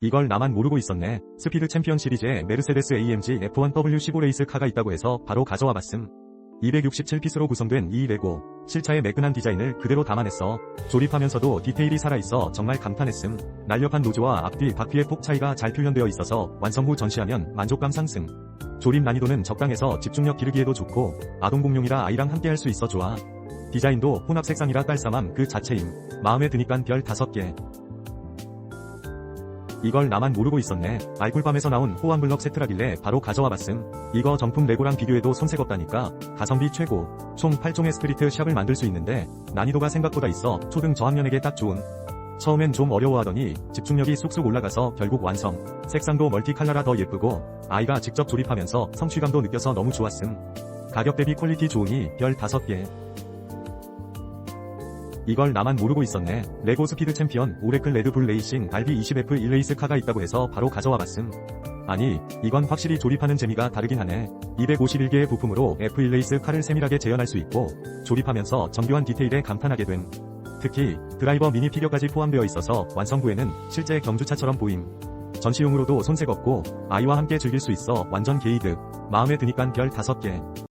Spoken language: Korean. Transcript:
이걸 나만 모르고 있었네. 스피드 챔피언 시리즈에 메르세데스 AMG F1 W15 레이스 카가 있다고 해서 바로 가져와 봤음. 267피스로 구성된 이 레고, 실차의 매끈한 디자인을 그대로 담아냈어. 조립하면서도 디테일이 살아있어 정말 감탄했음. 날렵한 노즈와 앞뒤 바퀴의 폭 차이가 잘 표현되어 있어서 완성 후 전시하면 만족감 상승. 조립 난이도는 적당해서 집중력 기르기에도 좋고 아동 공룡이라 아이랑 함께 할 수 있어 좋아. 디자인도 혼합 색상이라 깔쌈함 그 자체임. 마음에 드니깐 별 5개. 이걸 나만 모르고 있었네. 알꿀밤에서 나온 호환블럭 세트라길래 바로 가져와 봤음. 이거 정품 레고랑 비교해도 손색 없다니까. 가성비 최고. 총 8종의 스트리트 샵을 만들 수 있는데 난이도가 생각보다 있어 초등 저학년에게 딱 좋은. 처음엔 좀 어려워하더니 집중력이 쑥쑥 올라가서 결국 완성. 색상도 멀티칼라라 더 예쁘고 아이가 직접 조립하면서 성취감도 느껴서 너무 좋았음. 가격 대비 퀄리티 좋으니 별 5개. 이걸 나만 모르고 있었네. 레고 스피드 챔피언 오레클 레드불 레이싱 달비 20F 1 레이스 카가 있다고 해서 바로 가져와 봤음. 아니, 이건 확실히 조립하는 재미가 다르긴 하네. 251개의 부품으로 F1 레이스 카를 세밀하게 재현할 수 있고, 조립하면서 정교한 디테일에 감탄하게 됨. 특히, 드라이버 미니 피겨까지 포함되어 있어서 완성 후에는 실제 경주차처럼 보임. 전시용으로도 손색 없고, 아이와 함께 즐길 수 있어 완전 게이득. 마음에 드니깐 별 5개.